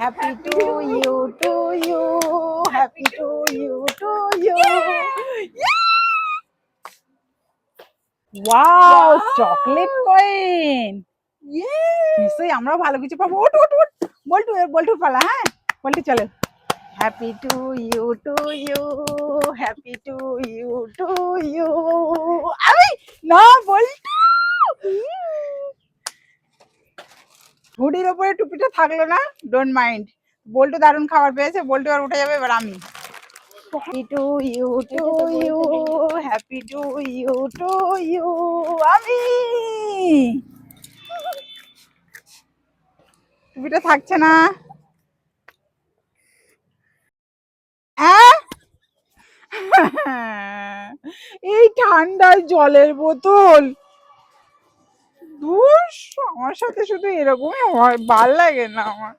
happy to you to you happy to you to you wow chocolate coin নিশ্চয়ই আমরাও ভালো কিছু পাবো ওট ওট ওট বল্টু এ বল্টু পালা হ্যাঁ বল্টু চলো happy to you to you happy to you to you আরে না বল্টু হুডির ওপরে টুপিটা থাকল না ডোন্ট মাইন্ড বল্টু দারুণ খাবার পেয়েছে, বল্টু আর উঠে যাবে, এবার আমি। Happy to you to you happy to you to you আমি। টুপিটা থাকছে না? এই ঠান্ডায় জলের বোতল। আমার সাথে শুধু এরকমই হয় ভালো লাগে না আমার।